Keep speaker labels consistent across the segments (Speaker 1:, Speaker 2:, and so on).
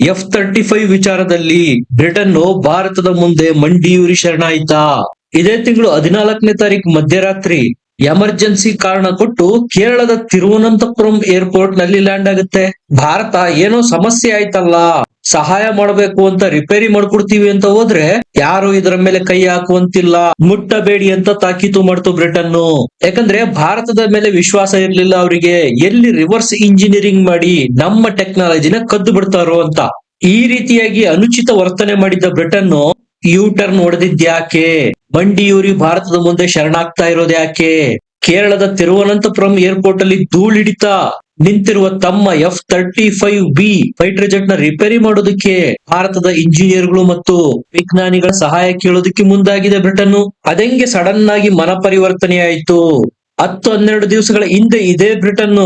Speaker 1: F thirty five ವಿಚಾರದಲ್ಲಿ Britain ಭಾರತದ ಮುಂದೆ ಮಂಡಿಯೂರಿ ಶರಣಾಯಿತಾ. ಇದೇ ತಿಂಗಳು ಹದಿನಾಲ್ಕನೇ ತಾರೀಕು ಮಧ್ಯರಾತ್ರಿ ಎಮರ್ಜೆನ್ಸಿ ಕಾರಣ ಕೊಟ್ಟು ಕೇರಳದ ತಿರುವನಂತಪುರಂ ಏರ್ಪೋರ್ಟ್ನಲ್ಲಿ ಲ್ಯಾಂಡ್ ಆಗುತ್ತೆ. ಭಾರತ ಏನೋ ಸಮಸ್ಯೆ ಆಯ್ತಲ್ಲ. ಸಹಾಯ ಮಾಡಬೇಕು ಅಂತ ರಿಪೇರಿ ಮಾಡ್ಕೊಡ್ತೀವಿ ಅಂತ ಹೋದ್ರೆ ಯಾರು ಇದರ ಮೇಲೆ ಕೈ ಹಾಕುವಂತಿಲ್ಲ, ಮುಟ್ಟಬೇಡಿ ಅಂತ ತಾಕೀತು ಮಾಡ್ತು ಬ್ರಿಟನ್ ಯಾಕಂದ್ರೆ ಭಾರತದ ಮೇಲೆ ವಿಶ್ವಾಸ ಇರ್ಲಿಲ್ಲ ಅವರಿಗೆ. ಎಲ್ಲಿ ರಿವರ್ಸ್ ಇಂಜಿನಿಯರಿಂಗ್ ಮಾಡಿ ನಮ್ಮ ಟೆಕ್ನಾಲಜಿನ ಕದ್ದು ಬಿಡ್ತಾರೋ ಅಂತ. ಈ ರೀತಿಯಾಗಿ ಅನುಚಿತ ವರ್ತನೆ ಮಾಡಿದ್ದ ಬ್ರಿಟನ್ ಯು ಟರ್ನ್ ಹೊಡೆದಿದ್ಯಾಕೆ ಮಂಡಿಯೂರಿ ಭಾರತದ ಮುಂದೆ ಶರಣಾಗ್ತಾ ಇರೋದ್ಯಾಕೆ? ಕೇರಳದ ತಿರುವನಂತಪುರಂ ಏರ್ಪೋರ್ಟ್ ಅಲ್ಲಿ ಧೂಳಿಡಿತ ನಿಂತಿರುವ ತಮ್ಮ F thirty five B fighter ಜೆಟ್ನ ರಿಪೇರಿ ಮಾಡೋದಕ್ಕೆ ಭಾರತದ ಇಂಜಿನಿಯರ್ಗಳು ಮತ್ತು ವಿಜ್ಞಾನಿಗಳ ಸಹಾಯ ಕೇಳೋದಕ್ಕೆ ಮುಂದಾಗಿದೆ ಬ್ರಿಟನ್ ಅದೆಂಗೆ ಸಡನ್ ಆಗಿ ಮನ ಪರಿವರ್ತನೆ ಆಯ್ತು. ಹತ್ತು ಹನ್ನೆರಡು ದಿವಸಗಳ ಹಿಂದೆ ಇದೇ ಬ್ರಿಟನ್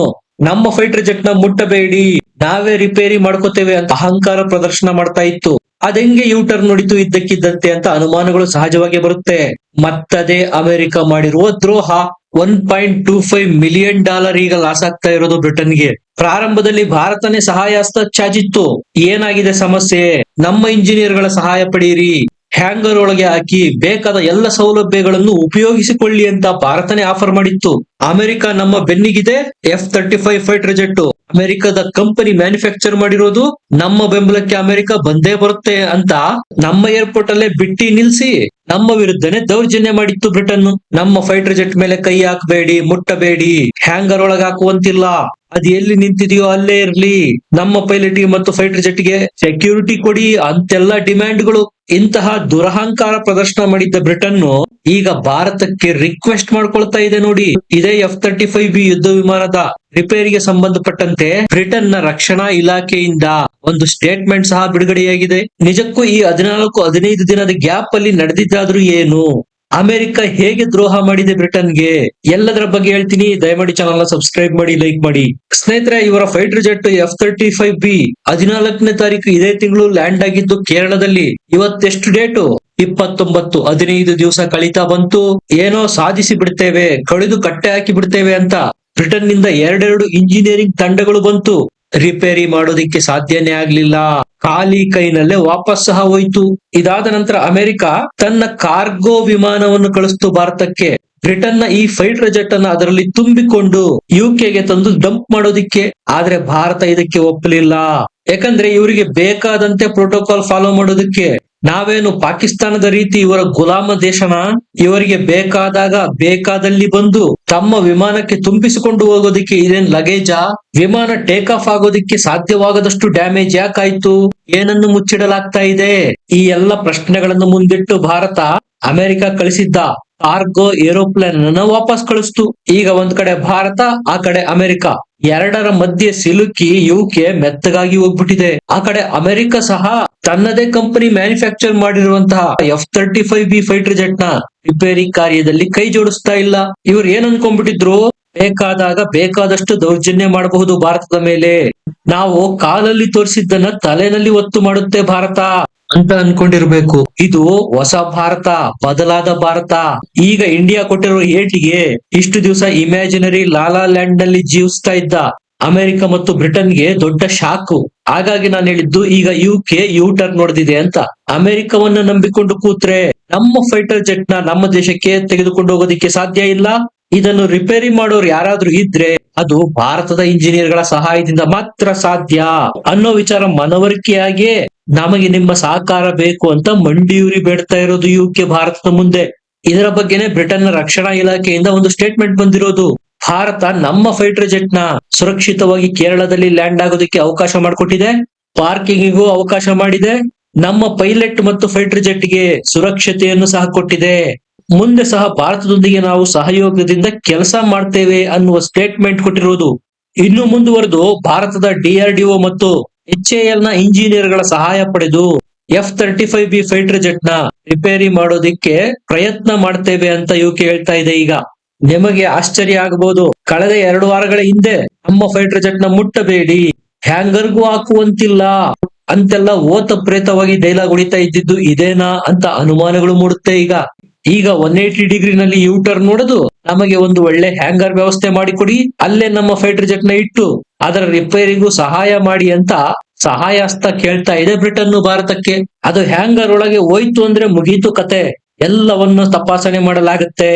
Speaker 1: ನಮ್ಮ ಫೈಟರ್ ಜೆಟ್ನ ಮುಟ್ಟಬೇಡಿ, ನಾವೇ ರಿಪೇರಿ ಮಾಡ್ಕೋತೇವೆ ಅಂತ ಅಹಂಕಾರ ಪ್ರದರ್ಶನ ಮಾಡ್ತಾ ಇತ್ತು. ಅದೆಂಗೆ ಯೂಟರ್ ನೋಡಿತು ಇದ್ದಕ್ಕಿದ್ದಂತೆ ಅಂತ ಅನುಮಾನಗಳು ಸಹಜವಾಗಿ ಬರುತ್ತೆ. ಮತ್ತದೇ ಅಮೆರಿಕ ಮಾಡಿರುವ ದ್ರೋಹ. One point two five million dollar ಈಗ ಲಾಸ್ ಆಗ್ತಾ ಇರೋದು ಬ್ರಿಟನ್ಗೆ. ಪ್ರಾರಂಭದಲ್ಲಿ ಭಾರತನೇ ಸಹಾಯ ಹಸ್ತ ಚಾಚಿತ್ತು. ಏನಾಗಿದೆ ಸಮಸ್ಯೆ? ನಮ್ಮ ಇಂಜಿನಿಯರ್ಗಳ ಸಹಾಯ ಪಡೆಯಿರಿ ಹ್ಯಾಂಗರ್ ಒಳಗೆ ಹಾಕಿ ಬೇಕಾದ ಎಲ್ಲ ಸೌಲಭ್ಯಗಳನ್ನು ಉಪಯೋಗಿಸಿಕೊಳ್ಳಿ ಅಂತ ಭಾರತನೇ ಆಫರ್ ಮಾಡಿತ್ತು. ಅಮೆರಿಕ ನಮ್ಮ ಬೆನ್ನಿಗಿದೆ F thirty five fighter jet ಅಮೆರಿಕದ ಕಂಪನಿ ಮ್ಯಾನುಫ್ಯಾಕ್ಚರ್ ಮಾಡಿರೋದು ನಮ್ಮ ಬೆಂಬಲಕ್ಕೆ ಅಮೆರಿಕ ಬಂದೇ ಬರುತ್ತೆ ಅಂತ ನಮ್ಮ ಏರ್ಪೋರ್ಟ್ ಅಲ್ಲೇ ಬಿಟ್ಟಿ ನಿಲ್ಸಿ ನಮ್ಮ ವಿರುದ್ಧನೇ ದೌರ್ಜನ್ಯ ಮಾಡಿತ್ತು ಬ್ರಿಟನ್ ನಮ್ಮ ಫೈಟರ್ ಜೆಟ್ ಮೇಲೆ ಕೈ ಹಾಕಬೇಡಿ, ಮುಟ್ಟಬೇಡಿ ಹ್ಯಾಂಗರ್ ಒಳಗೆ ಹಾಕುವಂತಿಲ್ಲ. ಅದ್ ಎಲ್ಲಿ ನಿಂತಿದೆಯೋ ಅಲ್ಲೇ ಇರ್ಲಿ. ನಮ್ಮ ಪೈಲಟ್ ಮತ್ತು ಫೈಟರ್ ಜೆಟ್ಗೆ ಸೆಕ್ಯೂರಿಟಿ ಕೊಡಿ ಅಂತೆಲ್ಲ ಡಿಮ್ಯಾಂಡ್ಗಳು. ಇಂತಹ ದುರಹಂಕಾರ ಪ್ರದರ್ಶನ ಮಾಡಿದ್ದ ಬ್ರಿಟನ್ ಈಗ ಭಾರತಕ್ಕೆ ರಿಕ್ವೆಸ್ಟ್ ಮಾಡ್ಕೊಳ್ತಾ ಇದೆ ನೋಡಿ. ಎಫ್ ತರ್ಟಿ ಫೈವ್ ಬಿ ಯುದ್ಧ ವಿಮಾನದ ರಿಪೇರಿಗೆ ಸಂಬಂಧಪಟ್ಟಂತೆ ಬ್ರಿಟನ್ನ ರಕ್ಷಣಾ ಇಲಾಖೆಯಿಂದ ಒಂದು ಸ್ಟೇಟ್ಮೆಂಟ್ ಸಹ ಬಿಡುಗಡೆಯಾಗಿದೆ. ನಿಜಕ್ಕೂ ಈ ಹದಿನಾಲ್ಕು ಹದಿನೈದು ದಿನದ ಗ್ಯಾಪ್ ಅಲ್ಲಿ ನಡೆದಿದ್ದಾದ್ರೂ ಏನು? ಅಮೆರಿಕ ಹೇಗೆ ದ್ರೋಹ ಮಾಡಿದೆ ಬ್ರಿಟನ್ಗೆ? ಎಲ್ಲದರ ಬಗ್ಗೆ ಹೇಳ್ತೀನಿ. ದಯಮಾಡಿ ಚಾನಲ್ ಸಬ್ಸ್ಕ್ರೈಬ್ ಮಾಡಿ ಲೈಕ್ ಮಾಡಿ. ಸ್ನೇಹಿತರೆ, ಇವರ fighter jet F thirty five B ಹದಿನಾಲ್ಕನೇ ತಾರೀಕು ಇದೇ ತಿಂಗಳು ಲ್ಯಾಂಡ್ ಆಗಿದ್ದು ಕೇರಳದಲ್ಲಿ. ಇವತ್ತೆಷ್ಟು ಡೇಟು ಇಪ್ಪತ್ತೊಂಬತ್ತು. ಹದಿನೈದು ದಿವಸ ಕಳೀತಾ ಬಂತು. ಏನೋ ಸಾಧಿಸಿ ಬಿಡ್ತೇವೆ, ಕಳೆದು ಕಟ್ಟೆ ಹಾಕಿ ಬಿಡ್ತೇವೆ ಅಂತ ಬ್ರಿಟನ್ನಿಂದ ಎರಡೆರಡು ಇಂಜಿನಿಯರಿಂಗ್ ತಂಡಗಳು ಬಂತು. ರಿಪೇರಿ ಮಾಡೋದಿಕ್ಕೆ ಸಾಧ್ಯನೇ ಆಗ್ಲಿಲ್ಲ. ಖಾಲಿ ಕೈನಲ್ಲೇ ವಾಪಸ್ ಸಹ ಹೋಯ್ತು. ಇದಾದ ನಂತರ ಅಮೆರಿಕ ತನ್ನ ಕಾರ್ಗೋ ವಿಮಾನವನ್ನು ಕಳಿಸ್ತು ಭಾರತಕ್ಕೆ. ಬ್ರಿಟನ್ನ ಈ ಫೈಟರ್ ಜೆಟ್ ಅನ್ನ ಅದರಲ್ಲಿ ತುಂಬಿಕೊಂಡು ಯುಕೆಗೆ ತಂದು ಡಂಪ್ ಮಾಡೋದಿಕ್ಕೆ. ಆದ್ರೆ ಭಾರತ ಇದಕ್ಕೆ ಒಪ್ಪಲಿಲ್ಲ. ಯಾಕಂದ್ರೆ ಇವರಿಗೆ ಬೇಕಾದಂತೆ ಪ್ರೋಟೋಕಾಲ್ ಫಾಲೋ ಮಾಡೋದಕ್ಕೆ ನಾವೇನು ಪಾಕಿಸ್ತಾನದ ರೀತಿ ಇವರ ಗುಲಾಮ ದೇಶನ ಇವರಿಗೆ ಬೇಕಾದಾಗ ಬೇಕಾದಲ್ಲಿ ಬಂದು ತಮ್ಮ ವಿಮಾನಕ್ಕೆ ತುಂಬಿಸಿಕೊಂಡು ಹೋಗೋದಿಕ್ಕೆ ಇದೇನ್ ಲಗೇಜಾ? ವಿಮಾನ ಟೇಕ್ ಆಫ್ ಆಗೋದಿಕ್ಕೆ ಸಾಧ್ಯವಾಗದಷ್ಟು ಡ್ಯಾಮೇಜ್ ಯಾಕಾಯ್ತು? ಏನನ್ನು ಮುಚ್ಚಿಡಲಾಗ್ತಾ ಇದೆ? ಈ ಎಲ್ಲ ಪ್ರಶ್ನೆಗಳನ್ನು ಮುಂದಿಟ್ಟು ಭಾರತ ಅಮೆರಿಕ ಕಳಿಸಿದ್ದ ಕಾರ್ಗೋ ಏರೋಪ್ಲೇನ್ ಅನ್ನ ವಾಪಸ್ ಕಳಿಸ್ತು. ಈಗ ಒಂದ್ ಕಡೆ ಭಾರತ, ಆ ಕಡೆ ಅಮೆರಿಕ. ಎರಡರ ಮಧ್ಯೆ ಸಿಲುಕಿ ಯುಕೆ ಮೆತ್ತಗಾಗಿ ಹೋಗ್ಬಿಟ್ಟಿದೆ. ಆ ಕಡೆ ಅಮೆರಿಕ ಸಹ ತನ್ನದೇ ಕಂಪನಿ ಮ್ಯಾನುಫ್ಯಾಕ್ಚರ್ ಮಾಡಿರುವಂತಹ F thirty five B fighter ಜೆಟ್ನ ರಿಪೇರಿ ಕಾರ್ಯದಲ್ಲಿ ಕೈ ಜೋಡಿಸ್ತಾ ಇಲ್ಲ. ಇವ್ರು ಏನ್ ಅನ್ಕೊಂಡ್ಬಿಟ್ಟಿದ್ರು? ಬೇಕಾದಾಗ ಬೇಕಾದಷ್ಟು ದೌರ್ಜನ್ಯ ಮಾಡಬಹುದು ಭಾರತದ ಮೇಲೆ. ನಾವು ಕಾಲಲ್ಲಿ ತೋರಿಸಿದ್ದನ್ನ ತಲೆನಲ್ಲಿ ಒತ್ತು ಮಾಡುತ್ತೆ ಭಾರತ. ಅಂತ ಅನ್ಕೊಂಡಿರ್ಬೇಕು. ಇದು ಹೊಸ ಭಾರತ, ಬದಲಾದ ಭಾರತ. ಈಗ ಇಂಡಿಯಾ ಕೊಟ್ಟಿರೋ ಏಟಿಗೆ ಇಷ್ಟು ದಿವಸ ಇಮ್ಯಾಜಿನರಿ ಲಾಲಾ ಲ್ಯಾಂಡ್ನಲ್ಲಿ ಜೀವಿಸ್ತಾ ಇದ್ದ ಅಮೆರಿಕ ಮತ್ತು ಬ್ರಿಟನ್ಗೆ ದೊಡ್ಡ ಶಾಕು. ಹಾಗಾಗಿ ನಾನು ಹೇಳಿದ್ದು ಈಗ ಯು ಕೆ ಯು ಟರ್ನ್ ನೋಡ್ದಿದೆ ಅಂತ. ಅಮೆರಿಕವನ್ನ ನಂಬಿಕೊಂಡು ಕೂತ್ರೆ ನಮ್ಮ ಫೈಟರ್ ಜೆಟ್ನ ನಮ್ಮ ದೇಶಕ್ಕೆ ತೆಗೆದುಕೊಂಡು ಹೋಗೋದಿಕ್ಕೆ ಸಾಧ್ಯ ಇಲ್ಲ? ಇದನ್ನು ರಿಪೇರಿ ಮಾಡೋರು ಯಾರಾದ್ರೂ ಇದ್ರೆ ಅದು ಭಾರತದ ಇಂಜಿನಿಯರ್ಗಳ ಸಹಾಯದಿಂದ ಮಾತ್ರ ಸಾಧ್ಯ ಅನ್ನೋ ವಿಚಾರ ಮನವರಿಕೆಯಾಗಿ ನಮಗೆ ನಿಮ್ಮ ಸಹಕಾರ ಬೇಕು ಅಂತ ಮಂಡಿಯೂರಿ ಬೇಡ್ತಾ ಇರೋದು ಯುಕೆ ಭಾರತದ ಮುಂದೆ. ಇದರ ಬಗ್ಗೆನೆ ಬ್ರಿಟನ್ನ ರಕ್ಷಣಾ ಇಲಾಖೆಯಿಂದ ಒಂದು ಸ್ಟೇಟ್ಮೆಂಟ್ ಬಂದಿರೋದು. ಭಾರತ ನಮ್ಮ ಫೈಟರ್ ಜೆಟ್ನ ಸುರಕ್ಷಿತವಾಗಿ ಕೇರಳದಲ್ಲಿ ಲ್ಯಾಂಡ್ ಆಗೋದಕ್ಕೆ ಅವಕಾಶ ಮಾಡಿಕೊಟ್ಟಿದೆ ಪಾರ್ಕಿಂಗಿಗೂ ಅವಕಾಶ ಮಾಡಿದೆ, ನಮ್ಮ ಪೈಲಟ್ ಮತ್ತು ಫೈಟರ್ ಜೆಟ್ಗೆ ಸುರಕ್ಷತೆಯನ್ನು ಸಹ ಕೊಟ್ಟಿದೆ. ಮುಂದೆ ಸಹ ಭಾರತದೊಂದಿಗೆ ನಾವು ಸಹಯೋಗದಿಂದ ಕೆಲಸ ಮಾಡ್ತೇವೆ ಅನ್ನುವ ಸ್ಟೇಟ್ಮೆಂಟ್ ಕೊಟ್ಟಿರುವುದು. ಇನ್ನು ಮುಂದುವರೆದು ಭಾರತದ ಡಿಆರ್ಡಿಒ ಮತ್ತು ಎಚ್ ಎಲ್ನ ಇಂಜಿನಿಯರ್ಗಳ ಸಹಾಯ ಪಡೆದು F thirty five B fighter ಜೆಟ್ನ ರಿಪೇರಿ ಮಾಡೋದಿಕ್ಕೆ ಪ್ರಯತ್ನ ಮಾಡ್ತೇವೆ ಅಂತ ಯುಕೆ ಹೇಳ್ತಾ ಇದೆ ಈಗ. ನಿಮಗೆ ಆಶ್ಚರ್ಯ ಆಗಬಹುದು. ಕಳೆದ ಎರಡು ವಾರಗಳ ಹಿಂದೆ ನಮ್ಮ ಫೈಟರ್ ಜೆಟ್ನ ಮುಟ್ಟಬೇಡಿ. ಹ್ಯಾಂಗರ್ಗೂ ಹಾಕುವಂತಿಲ್ಲ. ಅಂತೆಲ್ಲ ಓತ ಪ್ರೇತವಾಗಿ ಡೈಲಾಗ್ ಉಳಿತಾ ಇದ್ದಿದ್ದು ಇದೇನಾ ಅಂತ ಅನುಮಾನಗಳು ಮೂಡುತ್ತೆ ಈಗ. ಈಗ ಒನ್ ಏಟಿ ಡಿಗ್ರಿ ನಲ್ಲಿ ಯೂ ಟರ್ನ್ ನೋಡೋದು, ನಮಗೆ ಒಂದು ಒಳ್ಳೆ ಹ್ಯಾಂಗರ್ ವ್ಯವಸ್ಥೆ ಮಾಡಿಕೊಡಿ, ಅಲ್ಲೇ ನಮ್ಮ ಫೈಟರ್ ಜೆಟ್ನ ಇಟ್ಟು, ಅದರ ರಿಪೇರಿಗೂ ಸಹಾಯ ಮಾಡಿ ಅಂತ ಸಹಾಯ ಹಸ್ತ ಕೇಳ್ತಾ ಇದೆ ಬ್ರಿಟನ್ ಭಾರತಕ್ಕೆ. ಅದು ಹ್ಯಾಂಗರ್ ಒಳಗೆ ಹೋಯ್ತು ಅಂದ್ರೆ ಮುಗೀತು ಕತೆ. ಎಲ್ಲವನ್ನು ತಪಾಸಣೆ ಮಾಡಲಾಗುತ್ತೆ.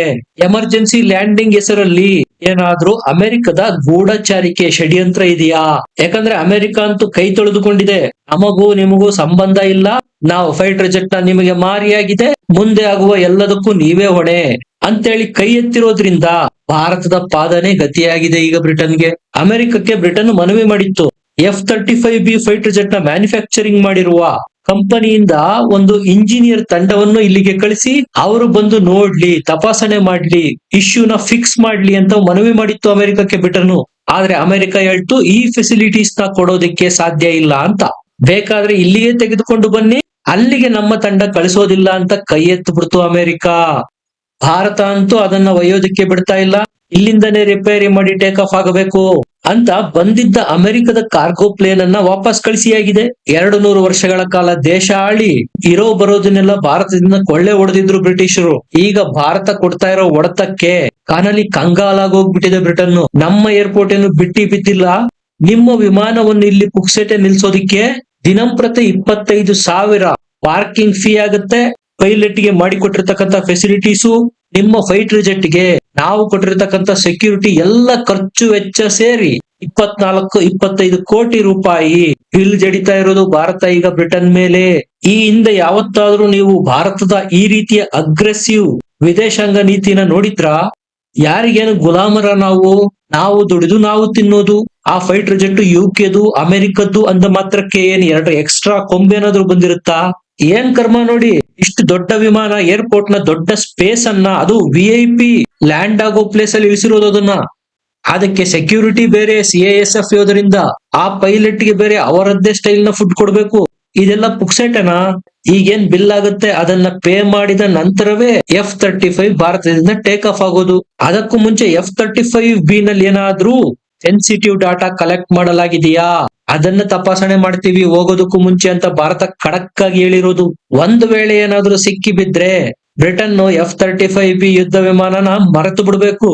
Speaker 1: ಎಮರ್ಜೆನ್ಸಿ ಲ್ಯಾಂಡಿಂಗ್ ಹೆಸರಲ್ಲಿ. ಏನಾದ್ರೂ ಅಮೆರಿಕದ ಗೂಢಚಾರಿಕೆ ಷಡ್ಯಂತ್ರ ಇದೆಯಾ? ಯಾಕಂದ್ರೆ ಅಮೆರಿಕ ಅಂತೂ ಕೈ ತೊಳೆದುಕೊಂಡಿದೆ. ನಮಗೂ ನಿಮಗೂ ಸಂಬಂಧ ಇಲ್ಲ. ನಾವು ಫೈಟ್ ಜೆಟ್ನ ನಿಮಗೆ ಮಾರಿಯಾಗಿದೆ. ಮುಂದೆ ಆಗುವ ಎಲ್ಲದಕ್ಕೂ ನೀವೇ ಹೊಣೆ ಅಂತೇಳಿ ಕೈ ಎತ್ತಿರೋದ್ರಿಂದ ಭಾರತದ ಪಾದನೆ ಗತಿಯಾಗಿದೆ ಈಗ ಬ್ರಿಟನ್ಗೆ. ಅಮೆರಿಕಕ್ಕೆ ಬ್ರಿಟನ್ ಮನವಿ ಮಾಡಿತ್ತು. F thirty five B fighter ಜೆಟ್ನ manufacturing ಮಾಡಿರುವ ಕಂಪನಿಯಿಂದ ಒಂದು ಇಂಜಿನಿಯರ್ ತಂಡವನ್ನು ಇಲ್ಲಿಗೆ ಕಳಿಸಿ, ಅವರು ಬಂದು ನೋಡ್ಲಿ, ತಪಾಸಣೆ ಮಾಡ್ಲಿ ಇಶ್ಯೂನ ಫಿಕ್ಸ್ ಮಾಡ್ಲಿ ಅಂತ ಮನವಿ ಮಾಡಿತ್ತು ಅಮೆರಿಕಕ್ಕೆ ಬಿಟ್ಟನು ಆದ್ರೆ ಅಮೆರಿಕ ಹೇಳ್ತು, ಈ ಫೆಸಿಲಿಟೀಸ್ನ ಕೊಡೋದಕ್ಕೆ ಸಾಧ್ಯ ಇಲ್ಲ ಅಂತ. ಬೇಕಾದ್ರೆ ಇಲ್ಲಿಗೆ ತೆಗೆದುಕೊಂಡು ಬನ್ನಿ. ಅಲ್ಲಿಗೆ ನಮ್ಮ ತಂಡ ಕಳಿಸೋದಿಲ್ಲ ಅಂತ ಕೈ ಎತ್ತು ಬಿಡ್ತು ಅಮೆರಿಕ. ಭಾರತ ಅಂತೂ ಅದನ್ನ ಒಯ್ಯೋದಕ್ಕೆ ಬಿಡ್ತಾ ಇಲ್ಲ. ಇಲ್ಲಿಂದನೇ ರಿಪೇರಿ ಮಾಡಿ ಟೇಕ್ ಆಫ್ ಆಗಬೇಕು. ಅಂತ ಬಂದಿದ್ದ ಅಮೆರಿಕದ ಕಾರ್ಗೋ ಪ್ಲೇನ್ ಅನ್ನ ವಾಪಸ್ ಕಳಿಸಿಯಾಗಿದೆ. ಎರಡು ನೂರು ವರ್ಷಗಳ ಕಾಲ ದೇಶ ಆಳಿ ಇರೋ ಬರೋದನ್ನೆಲ್ಲ ಭಾರತದಿಂದ ಕೊಳ್ಳೆ ಹೊಡೆದಿದ್ರು ಬ್ರಿಟಿಷರು. ಈಗ ಭಾರತ ಕೊಡ್ತಾ ಇರೋ ಹೊಡೆತಕ್ಕೆ ಕಾನಲ್ಲಿ ಕಂಗಾಲಾಗೋಗ್ಬಿಟ್ಟಿದೆ ಬ್ರಿಟನ್ ನಮ್ಮ ಏರ್ಪೋರ್ಟ್ ಏನು ಬಿಟ್ಟಿ ಬಿದ್ದಿಲ್ಲ ನಿಮ್ಮ ವಿಮಾನವನ್ನು ಇಲ್ಲಿ ಪುಕ್ಸೆಟೆ ನಿಲ್ಸೋದಿಕ್ಕೆ ದಿನಂಪ್ರತಿ ಇಪ್ಪತ್ತೈದು ಸಾವಿರ ಪಾರ್ಕಿಂಗ್ ಫೀ ಆಗುತ್ತೆ. ಪೈಲಟ್ಗೆ ಮಾಡಿಕೊಟ್ಟಿರ್ತಕ್ಕಂಥ ಫೆಸಿಲಿಟೀಸು ನಿಮ್ಮ ಫೈಟರ್ ಜೆಟ್ಗೆ. ನಾವು ಕೊಟ್ಟಿರತಕ್ಕಂತ ಸೆಕ್ಯೂರಿಟಿ ಎಲ್ಲ ಖರ್ಚು ವೆಚ್ಚ ಸೇರಿ ಇಪ್ಪತ್ನಾಲ್ಕು, ಇಪ್ಪತ್ತೈದು ಕೋಟಿ ರೂಪಾಯಿ ಬಿಲ್ ಜಡಿತಾ ಇರೋದು ಭಾರತ ಈಗ ಬ್ರಿಟನ್ ಮೇಲೆ. ಈ ಹಿಂದೆ ಯಾವತ್ತಾದ್ರೂ ನೀವು ಭಾರತದ ಈ ರೀತಿಯ ಅಗ್ರೆಸಿವ್ ವಿದೇಶಾಂಗ ನೀತಿನ ನೋಡಿದ್ರ? ಯಾರಿಗೇನು ಗುಲಾಮರ ನಾವು? ನಾವು ದುಡಿದು ನಾವು ತಿನ್ನೋದು, ಆ ಫೈಟರ್ ಜೆಟ್ ಯುಕೆದು, ಅಮೆರಿಕದ್ದು ಅಂದ ಮಾತ್ರಕ್ಕೆ ಏನ್ ಎರಡು ಎಕ್ಸ್ಟ್ರಾ ಕೊಂಬೇನಾದ್ರೂ ಬಂದಿರುತ್ತಾ? ಏನ್ ಕರ್ಮ ನೋಡಿ? ಇಷ್ಟು ದೊಡ್ಡ ವಿಮಾನ ಏರ್ಪೋರ್ಟ್ನ ದೊಡ್ಡ ಸ್ಪೇಸ್ ಅನ್ನ, ಅದು ವಿ ಐ ಪಿ ಲ್ಯಾಂಡ್ ಆಗೋ ಪ್ಲೇಸ್ ಅಲ್ಲಿ ಇಳಿಸಿರೋದು ಅದನ್ನ. ಅದಕ್ಕೆ ಸೆಕ್ಯೂರಿಟಿ ಬೇರೆ ಸಿ ಎಸ್ ಎಫ್ ಇರೋದ್ರಿಂದ ಆ ಪೈಲಟ್ಗೆ ಬೇರೆ ಅವರದ್ದೇ ಸ್ಟೈಲ್ನ ಫುಡ್ ಕೊಡ್ಬೇಕು. ಇದೆಲ್ಲ ಪುಕ್ಸೆಟನಾ? ಈಗೇನ್ ಬಿಲ್ ಆಗುತ್ತೆ? ಅದನ್ನ ಪೇ ಮಾಡಿದ ನಂತರವೇ ಎಫ್ ತರ್ಟಿ ಫೈವ್ ಭಾರತದಿಂದ ಟೇಕ್ ಆಫ್ ಆಗೋದು. ಅದಕ್ಕೂ ಮುಂಚೆ ಎಫ್ ತರ್ಟಿ ಫೈವ್ ಬಿ ನಲ್ಲಿ ಏನಾದ್ರೂ ಸೆನ್ಸಿಟಿವ್ ಡಾಟಾ ಕಲೆಕ್ಟ್ ಮಾಡಲಾಗಿದೆಯಾ? ಅದನ್ನ ತಪಾಸಣೆ ಮಾಡ್ತೀವಿ, ಹೋಗೋದಕ್ಕೂ ಮುಂಚೆ ಅಂತ ಭಾರತ ಖಡಕ್ ಆಗಿ ಹೇಳಿರೋದು. ಒಂದು ವೇಳೆ ಏನಾದ್ರೂ ಸಿಕ್ಕಿ ಬಿದ್ರೆ Britain F thirty five B ಯುದ್ಧ ವಿಮಾನನ ಮರೆತು ಬಿಡ್ಬೇಕು.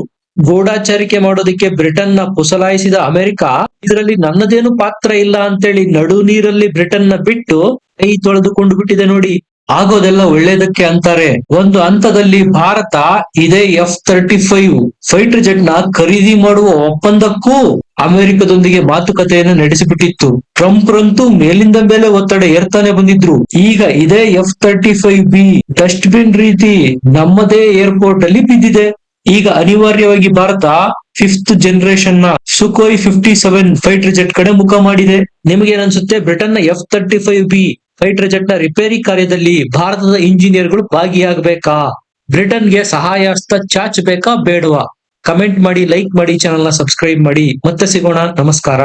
Speaker 1: ಗೂಢಾಚಾರಿಕೆ ಮಾಡೋದಕ್ಕೆ ಬ್ರಿಟನ್ನ ಪುಸಲಾಯಿಸಿದ ಅಮೆರಿಕ, ಇದರಲ್ಲಿ ನನ್ನದೇನು ಪಾತ್ರ ಇಲ್ಲ ಅಂತೇಳಿ ನಡು ನೀರಲ್ಲಿ ಬ್ರಿಟನ್ನ ಬಿಟ್ಟು ಕೈ ತೊಳೆದುಕೊಂಡು ಬಿಟ್ಟಿದೆ ನೋಡಿ. ಆಗೋದೆಲ್ಲ ಒಳ್ಳೇದಕ್ಕೆ ಅಂತಾರೆ. ಒಂದು ಹಂತದಲ್ಲಿ ಭಾರತ ಇದೇ ಎಫ್ ತರ್ಟಿ ಫೈವ್ ಫೈಟರ್ ಜೆಟ್ನ ಖರೀದಿ ಮಾಡುವ ಒಪ್ಪಂದಕ್ಕೂ ಅಮೆರಿಕದೊಂದಿಗೆ ಮಾತುಕತೆಯನ್ನು ನಡೆಸಿಬಿಟ್ಟಿತ್ತು. ಟ್ರಂಪ್ ರಂತೂ ಮೇಲಿಂದ ಮೇಲೆ ಒತ್ತಡ ಏರ್ತಾನೆ ಬಂದಿದ್ರು. ಈಗ ಇದೇ F thirty five B dust bin ರೀತಿ ನಮ್ಮದೇ ಏರ್ಪೋರ್ಟ್ ಅಲ್ಲಿ ಬಿದ್ದಿದೆ. ಈಗ ಅನಿವಾರ್ಯವಾಗಿ Bharat fifth ಜನರೇಷನ್ನ Sukhoi fifty seven fighter jet ಕಡೆ ಮುಖ ಮಾಡಿದೆ. ನಿಮಗೆ ಅನ್ಸುತ್ತೆ ಬ್ರಿಟನ್ನ F thirty five B fighter ಜೆಟ್ನ ರಿಪೇರಿ ಕಾರ್ಯದಲ್ಲಿ ಭಾರತದ ಇಂಜಿನಿಯರ್ಗಳು ಭಾಗಿಯಾಗಬೇಕಾ? ಬ್ರಿಟನ್ಗೆ ಸಹಾಯ ಹಸ್ತ ಚಾಚಬೇಕಾ? ಬೇಡವಾ? ಕಮೆಂಟ್ ಮಾಡಿ ಲೈಕ್ ಮಾಡಿ ಚಾನೆಲ್ನ ಸಬ್ಸ್ಕ್ರೈಬ್ ಮಾಡಿ. ಮತ್ತೆ ಸಿಗೋಣ. ನಮಸ್ಕಾರ.